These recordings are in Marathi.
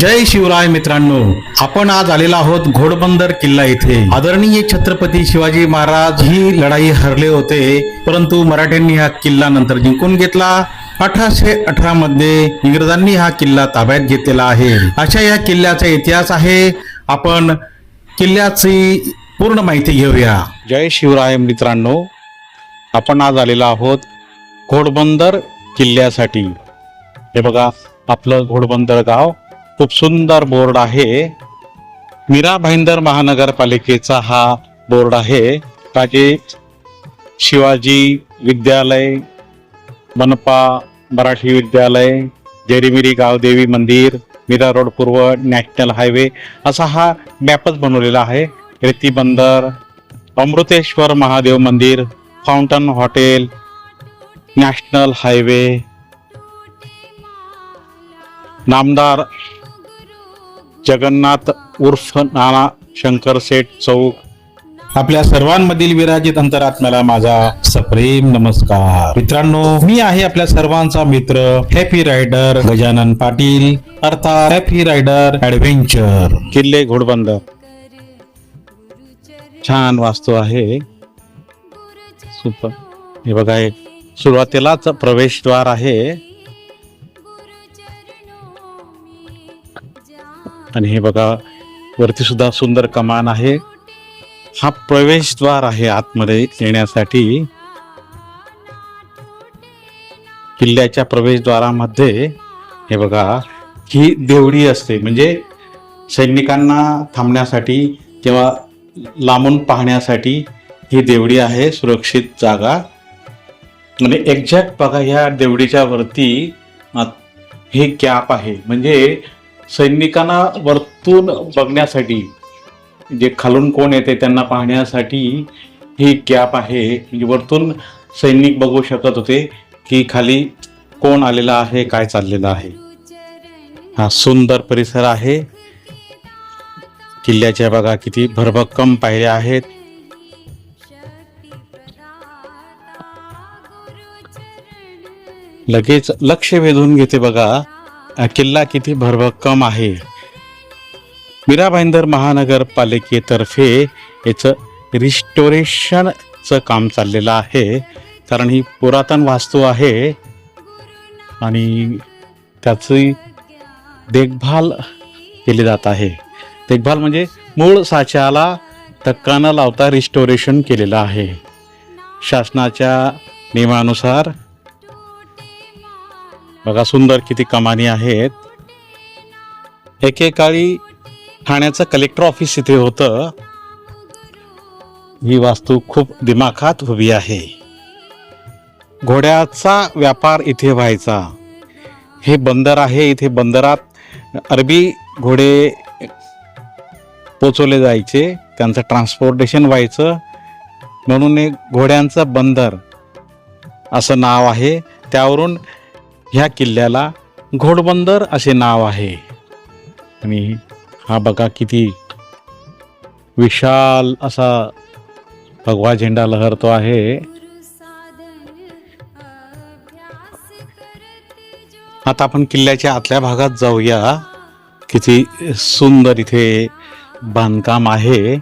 जय शिवराय मित्रांनो आपण आज आलेला आहोत घोडबंदर किल्ला येथे आदरणीय छत्रपती शिवाजी महाराज ही लढाई हरले होते परंतु मराठ्यांनी हा किल्ला नंतर जिंकून घेतला. अठराशे अठरा मध्ये इंग्रजांनी हा किल्ला ताब्यात घेतलेला आहे. अशा या किल्ल्याचा इतिहास आहे. आपण किल्ल्याची पूर्ण माहिती घेऊया. जय शिवराय मित्रांनो आपण आज आलेला आहोत घोडबंदर किल्ल्यासाठी. हे बघा आपलं घोडबंदर गाव खूप सुंदर बोर्ड आहे. मीरा भाईंदर महानगरपालिकेचा हा बोर्ड आहे. राजे शिवाजी विद्यालय मनपा मराठी विद्यालय जेरीमिरी गावदेवी मंदिर मीरा रोड पूर्व नॅशनल हायवे असा हा मॅपच बनवलेला आहे. रेती बंदर अमृतेश्वर महादेव मंदिर फाउंटन हॉटेल नॅशनल हायवे नामदार जगन्नाथ उर्फ नाना शंकर सेठ चौक. आपल्या सर्वांमधील विराजित अंतरात्म्याला माझा सप्रेम नमस्कार. मित्रांनो मी आहे आपल्या सर्वांचा मित्र हॅपी रायडर गजानन पाटील अर्थात हॅपी रायडर ऍडव्हेंचर किल्ले घोडबंदर छान वास्तू आहे. सुपर हे बघा हे सुरुवातीलाच प्रवेशद्वार आहे. आणि हे बघा वरती सुद्धा सुंदर कमान आहे. हा प्रवेशद्वार आहे आतमध्ये येण्यासाठी. किल्ल्याच्या प्रवेशद्वारामध्ये हे बघा ही देवडी असते. म्हणजे सैनिकांना थांबण्यासाठी किंवा लांबून पाहण्यासाठी ही देवडी आहे सुरक्षित जागा. म्हणजे एक्झॅक्ट बघा ह्या देवडीच्या वरती हे कॅप आहे. म्हणजे सैनिकांना वरतून बघण्यासाठी जे खालून कोण येते त्यांना पाहण्यासाठी ही कॅप आहे. म्हणजे वरतून सैनिक बघू शकत होते की खाली कोण आलेला आहे काय चाललेलं आहे. हा सुंदर परिसर आहे. किल्ल्याच्या बघा किती भरभक्कम पायऱ्या आहेत. लगेच लक्ष वेधून घेते बघा. किल्ला किती भरभक्कम आहे? मीरा भाईंदर महानगरपालिकेतर्फे याचं रिस्टोरेशनचं काम चाललेलं आहे. कारण ही पुरातन वास्तू आहे आणि त्याची देखभाल केली जात आहे. देखभाल म्हणजे मूळ साच्याला धक्का न लावता रिस्टोरेशन केलेलं आहे. शासनाच्या नियमानुसार बघा सुंदर किती कमानी आहेत. एकेकाळी ठाण्याचं कलेक्टर ऑफिस इथे होतं. ही वास्तू खूप दिमाखात उभी आहे. घोड्याचा व्यापार इथे व्हायचा. हे बंदर आहे इथे बंदरात अरबी घोडे पोचवले जायचे. त्यांचं ट्रान्सपोर्टेशन व्हायचं. म्हणून हे घोड्यांचं बंदर असं नाव आहे. त्यावरून ह्या किल्ल्याला घोडबंदर असे नाव आहे. आणि हा बघा किती विशाल असा भगवा झेंडा लहरतो आहे. आता आपण किल्ल्याच्या आतल्या भागात जाऊया. किती सुंदर इथे बांधकाम आहे.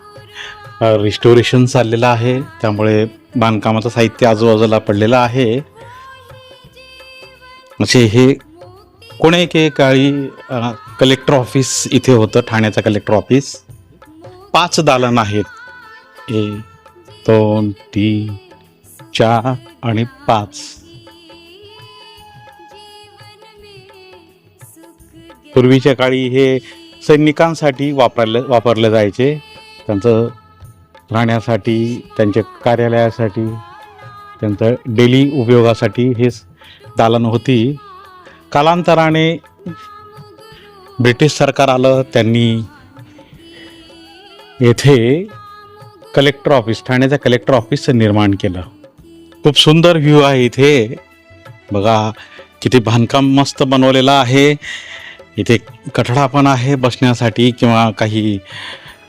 रिस्टोरेशन चाललेलं आहे. त्यामुळे बांधकामाचं साहित्य आजूबाजूला पडलेलं आहे. असे हे कोणे के काळी कलेक्टर ऑफिस इथे होतं ठाण्याचं कलेक्टर ऑफिस पाच दालन आहेत. एक दोन तीन चार आणि पाच. पूर्वीच्या काळी हे सैनिकांसाठी वापरले वापरले जायचे. त्यांचं राहण्यासाठी त्यांच्या कार्यालयासाठी त्यांचं डेली उपयोगासाठी हे दालन होती. कालांतराने ब्रिटिश सरकार आलं त्यांनी येथे कलेक्टर ऑफिस ठाण्याचं कलेक्टर ऑफिसचं निर्माण केलं. खूप सुंदर व्ह्यू आहे इथे. बघा किती बांधकाम मस्त बनवलेलं आहे. इथे कठडा पण आहे बसण्यासाठी किंवा काही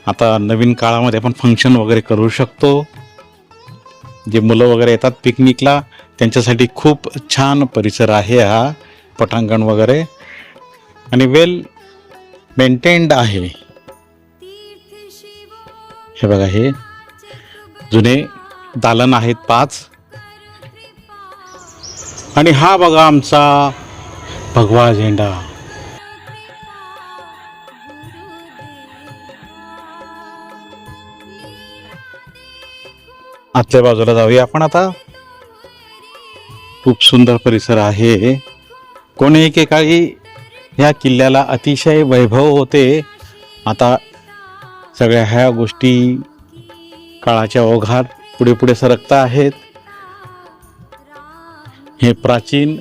आता नवीन काळामध्ये आपण फंक्शन वगैरे करू शकतो. जे मुलं वगैरे येतात पिकनिकला त्यांच्यासाठी खूप छान परिसर आहे हा पटांगण वगैरे. आणि वेल मेंटेन्ड आहे. हे बघा हे जुने दालन आहेत पाच. आणि हा बघा आमचा भगवा झेंडा. आतल्या बाजूला जाऊया आपण आता. खूप सुंदर परिसर आहे. कोणी एकेकाळी ह्या किल्ल्याला अतिशय वैभव होते. आता सगळ्या ह्या गोष्टी काळाच्या ओघात पुढे पुढे सरकता आहेत. हे प्राचीन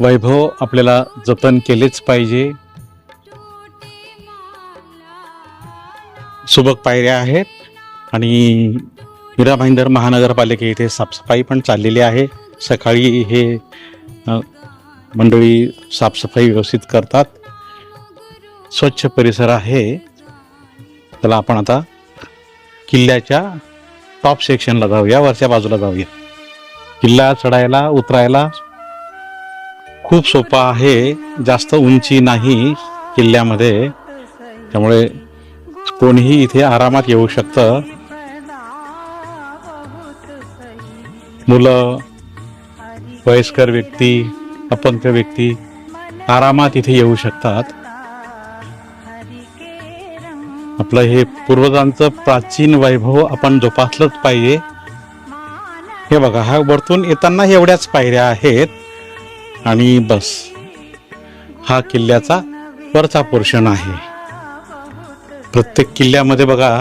वैभव आपल्याला जतन केलेच पाहिजे. सुबक पायऱ्या आहेत आणि मीरा भाईंदर महानगरपालिके इथे साफसफाई पण चाललेली आहे. सकाळी हे मंडळी साफसफाई व्यवस्थित करतात. स्वच्छ परिसर आहे. त्याला आपण आता किल्ल्याच्या टॉप सेक्शनला जाऊया. वरच्या बाजूला जाऊया. किल्ला चढायला उतरायला खूप सोपा आहे. जास्त उंची नाही किल्ल्यामध्ये. त्यामुळे कोणीही इथे आरामात येऊ शकतं. मुलं वयस्कर व्यक्ती अपंग व्यक्ती आरामात इथे येऊ शकतात. आपलं हे पूर्वजांचं प्राचीन वैभव आपण जोपासलंच पाहिजे. हे बघा हा वरतून येताना एवढ्याच पायऱ्या आहेत आणि बस. हा किल्ल्याचा वरचा पोर्शन आहे. प्रत्येक किल्ल्यामध्ये बघा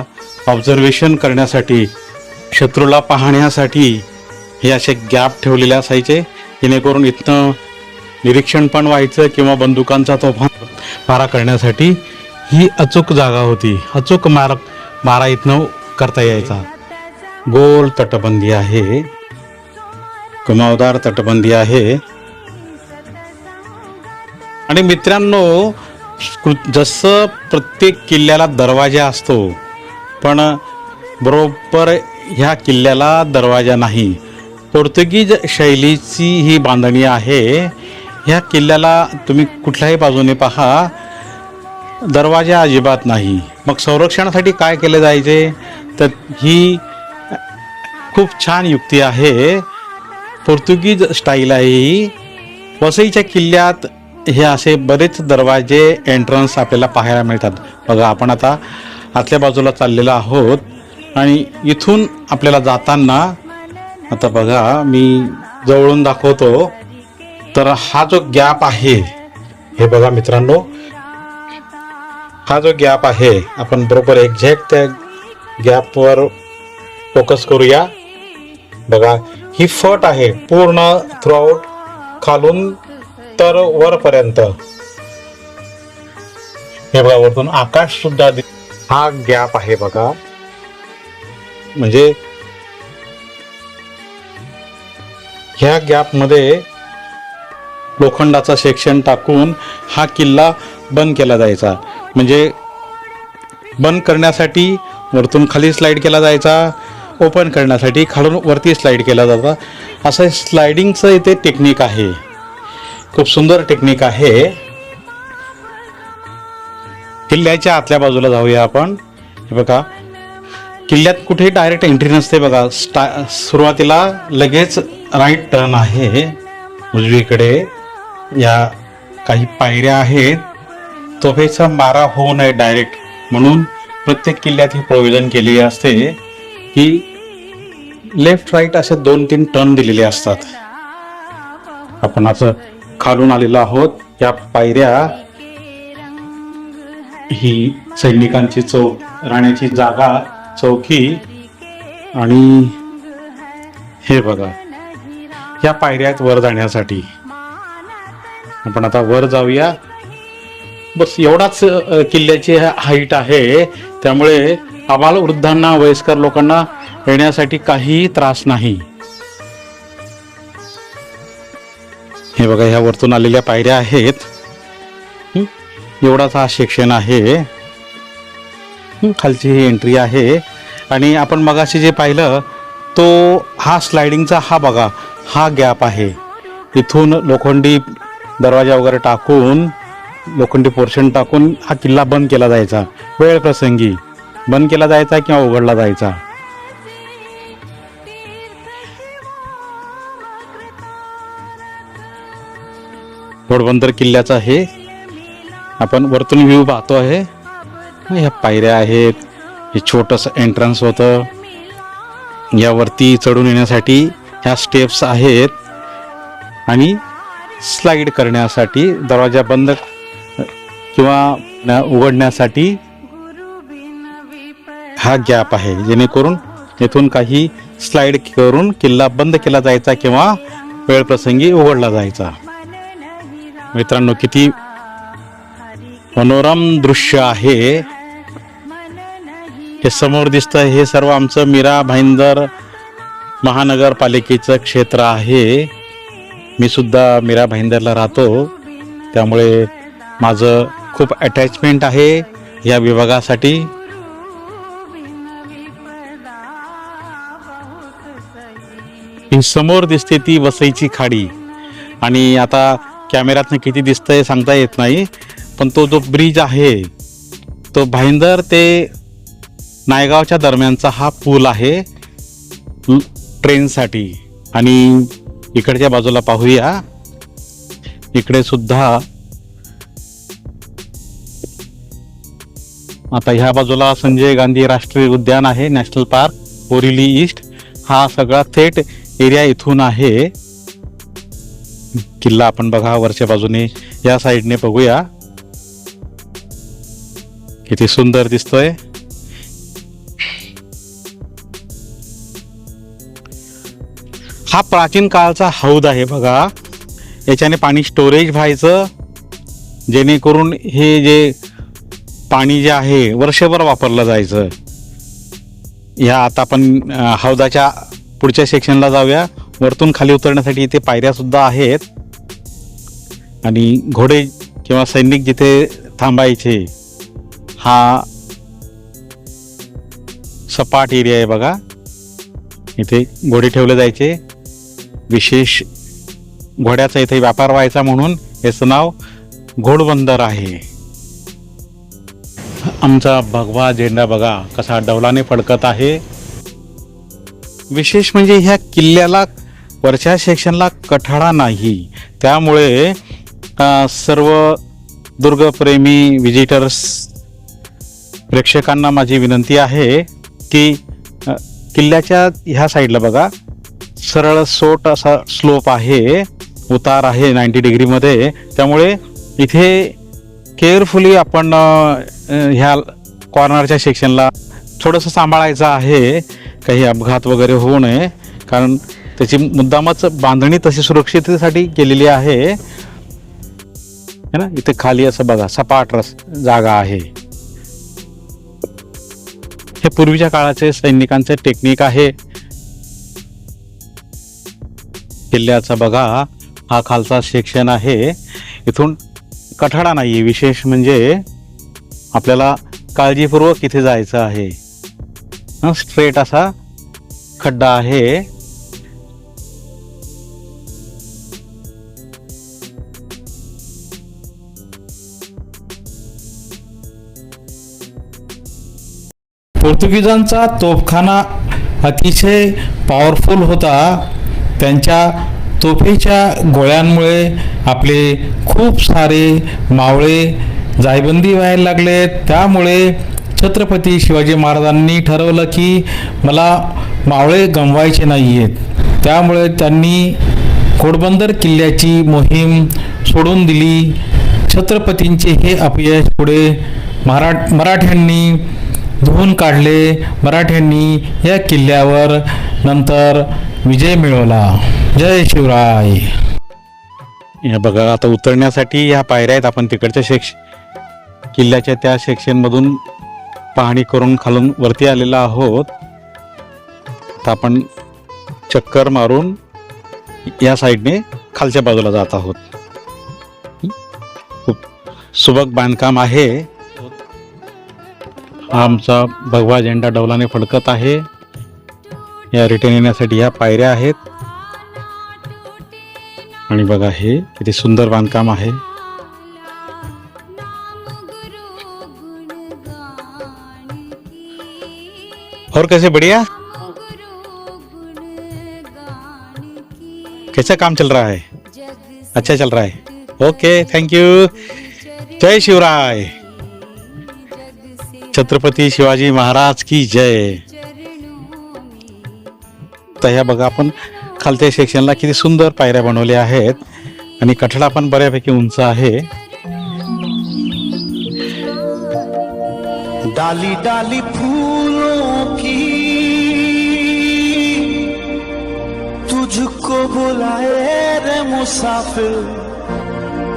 ऑब्झर्वेशन करण्यासाठी शत्रूला पाहण्यासाठी हे असे गॅप ठेवलेले असायचे. जेणेकरून इथनं निरीक्षण पण व्हायचं किंवा बंदुकांचा तोफान मारा करण्यासाठी ही अचूक जागा होती. अचूक मार मारा इथनं करता यायचा. गोल तटबंदी आहे. कुमावदार तटबंदी आहे. आणि मित्रांनो जसं प्रत्येक किल्ल्याला दरवाजा असतो पण बरोबर ह्या किल्ल्याला दरवाजा नाही. पोर्तुगीज शैलीची ही बांधणी आहे. ह्या किल्ल्याला तुम्ही कुठल्याही बाजूने पहा. दरवाजा अजिबात नाही. मग संरक्षणासाठी काय केले जायचे? तर ही खूप छान युक्ती आहे. पोर्तुगीज स्टाईल आहे ही. वसईच्या किल्ल्यात हे असे बरेच दरवाजे एंट्रन्स आपल्याला पाहायला मिळतात. बघा आपण आता आतल्या बाजूला चाललेलो आहोत आणि इथून आपल्याला जाताना आता बघा मी जवळून दाखवतो. तर हा जो गॅप आहे हे बघा मित्रांनो. हा जो गॅप आहे आपण बरोबर एक्झॅक्ट त्या गॅपवर फोकस करूया. बघा ही फट आहे पूर्ण थ्रूआउट खालून तर वरपर्यंत. हे बघा वरतून आकाश सुद्धा हा गॅप आहे बघा. म्हणजे ह्या गॅपमध्ये लोखंडाचा सेक्शन टाकून हा किल्ला बंद केला जायचा. म्हणजे बंद करण्यासाठी वरतून खाली स्लाईड केला जायचा ओपन करण्यासाठी खालून वरती स्लाईड केला जाता असं स्लायडिंगचं इथे टेक्निक आहे. खूप सुंदर टेक्निक आहे. किल्ल्याच्या आतल्या बाजूला जाऊया आपण. हे बघा. किल्ल्यात कुठे डायरेक्ट एंट्री नसते बघा. स्टा सुरुवातीला लगेच राईट टर्न आहे. उजवीकडे या काही पायऱ्या आहेत. तोफेचा मारा होऊ नये डायरेक्ट म्हणून प्रत्येक किल्ल्यात ही प्रोव्हिजन केलेली असते की लेफ्ट राईट असे दोन तीन टर्न दिलेले असतात. आपण असं खालून आलेलो आहोत. या पायऱ्या ही सैनिकांची चौक राहण्याची जागा चौकी आणि हे बघा. या पायऱ्या आहेत वर जाण्यासाठी. आपण आता वर जाऊया. बस एवढाच किल्ल्याची हाईट आहे. त्यामुळे आम्हाला वृद्धांना वयस्कर लोकांना येण्यासाठी काहीही त्रास नाही. हे बघा ह्या वरतून आलेल्या पायऱ्या आहेत. एवढाच हा सेक्शन आहे. खालची ही एंट्री आहे. आणि आपण मगाशी जे पाहिलं तो हा स्लायडिंगचा हा बघा. हा गॅप आहे. इथून लोखंडी दरवाजा वगैरे टाकून लोखंडी पोर्शन टाकून हा किल्ला बंद केला जायचा. वेळ प्रसंगी. बंद केला जायचा किंवा उघडला जायचा? घोडबंदर किल्ल्याचा हे आपण वरतून व्ह्यू पाहतो आहे. ह्या पायऱ्या आहेत. हे छोटस एंट्रन्स होतं. यावरती चढून येण्यासाठी ह्या स्टेप्स आहेत. आणि स्लाईड करण्यासाठी दरवाजा बंद किंवा उघडण्यासाठी हा गॅप आहे. जेणेकरून येथून काही स्लाईड करून किल्ला बंद केला जायचा किंवा वेळ प्रसंगी उघडला जायचा. मित्रांनो किती मनोरम दृश्य आहे. हे समोर दिसतं हे सर्व आमचं मीरा भाईंदर महानगरपालिकेचं क्षेत्र आहे. मी सुद्धा मीरा भाईंदरला राहतो. त्यामुळे माझं खूप अटॅचमेंट आहे या विभागासाठी. ही समोर दिसते ती वसईची खाडी. आणि आता कॅमेऱ्यातनं किती दिसतंय सांगता येत नाही पण तो जो ब्रिज आहे तो भाईंदर ते नायगावच्या दरम्यानचा हा पूल आहे. ट्रेनसाठी. आणि इकडच्या बाजूला पाहूया. इकडे सुद्धा. आता ह्या बाजूला संजय गांधी राष्ट्रीय उद्यान आहे नॅशनल पार्क बोरिली ईस्ट. हा सगळा थेट एरिया इथून आहे. किल्ला आपण बघा वरच्या बाजूने. या साईडने बघूया. किती सुंदर दिसतोय. हा प्राचीन काळचा हौद आहे बघा. याच्याने पाणी स्टोरेज व्हायचं. जेणेकरून हे जे पाणी जे आहे वर्षभर वापरलं जायचं. या आता आपण हौदाच्या पुढच्या सेक्शनला जाऊया. वरतून खाली उतरण्यासाठी इथे पायऱ्यासुद्धा आहेत. आणि घोडे किंवा सैनिक जिथे थांबायचे हा सपाट एरिया आहे बघा. इथे घोडे ठेवले जायचे. विशेष घोड्याचा इथे व्यापार व्हायचा म्हणून याचं नाव घोडबंदर आहे. आमचा भगवा झेंडा बघा कसा डौलाने फडकत आहे. विशेष म्हणजे ह्या किल्ल्याला वरच्या सेक्शनला कठाडा नाही. त्यामुळे सर्व दुर्गप्रेमी व्हिजिटर्स प्रेक्षकांना माझी विनंती आहे की किल्ल्याच्या ह्या साईडला बघा. सरळ सोट असा स्लोप आहे उतार आहे नाईन्टी डिग्रीमध्ये त्यामुळे इथे केअरफुली आपण ह्या कॉर्नरच्या सेक्शनला थोडंसं सांभाळायचं आहे. काही अपघात वगैरे होऊ नये. कारण त्याची मुद्दामच बांधणी तशी सुरक्षिततेसाठी केलेली आहे. है ना? इथे खाली असं बघा सपाट रस जागा आहे. हे पूर्वीच्या काळाचे सैनिकांचे टेक्निक आहे. किल्ल्याचा बघा हा खालचा सेक्शन आहे. इथून कठाडा नाहीये विशेष म्हणजे आपल्याला काळजीपूर्वक इथे जायचं आहे. स्ट्रेट असा खड्डा आहे. पोर्तुगीजांचा तोफखाना अतिशय पॉवरफुल होता. त्यांच्या तोफेच्या गोळ्यांमुळे आपले खूप सारे मावळे जायबंदी व्हायला लागले. त्यामुळे छत्रपती शिवाजी महाराजांनी ठरवलं की मला मावळे गमवायचे नाही आहेत त्यामुळे त्यांनी घोडबंदर किल्ल्याची मोहीम सोडून दिली. छत्रपतींचे हे अपयश पुढे मरा मराठ्यांनी धुवून काढले मराठ्यांनी या किल्ल्यावर. नंतर विजय मिळवला. जय शिवराय. या बघा आता उतरण्यासाठी ह्या पायऱ्या आहेत आपण तिकडच्या शेक्ष किल्ल्याच्या त्या सेक्शनमधून पाहणी करून खालून वरती आलेला आहोत. तर आपण चक्कर मारून या साईडने खालच्या बाजूला जात आहोत. खूप सुबक बांधकाम आहे. आमचा भगवा झेंडा डौलाने फडकत आहे. या रिटर्न येण्यासाठी ह्या पायऱ्या आहेत. आणि बघा हे किती सुंदर बांधकाम आहे. और कैसे बढ़िया? कैसा काम चल रहा है? अच्छा चल रहा है। ओके थैंक यू जय शिवराय। छत्रपती शिवाजी महाराज की जय. तर ह्या बघा आपण खालच्या सेक्शनला किती सुंदर पायऱ्या बनवल्या आहेत. आणि कठडा पण बऱ्यापैकी उंच आहे. डाली डाली फूलों की तुझको बुलाए रे मुसाफिर।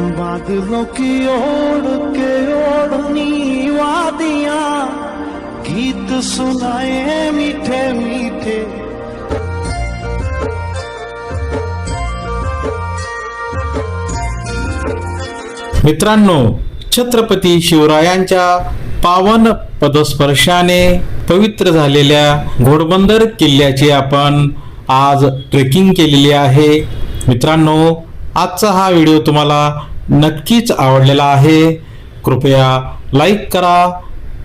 बादलों की ओढ़ के ओढ़नी वादियां गीत सुनाए मीठे मीठे। मित्रांनो छत्रपती शिवरायांच्या पावन पदस्पर्शाने पवित्र झालेल्या घोडबंदर किल्ल्याची आपण आज ट्रेकिंग केलेली आहे. मित्रांनो आजचा हा व्हिडिओ तुम्हाला नक्कीच आवडलेला आहे. कृपया लाईक करा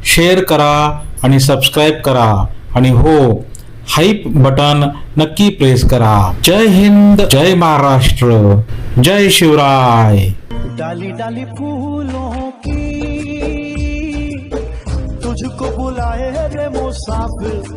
शेअर करा आणि सबस्क्राईब करा. आणि हो हाईप बटन नक्की प्रेस करा. जय हिंद जय महाराष्ट्र जय शिवराय. डाली डाली फूलों की तुझको बुलाए रे मुसाफिर।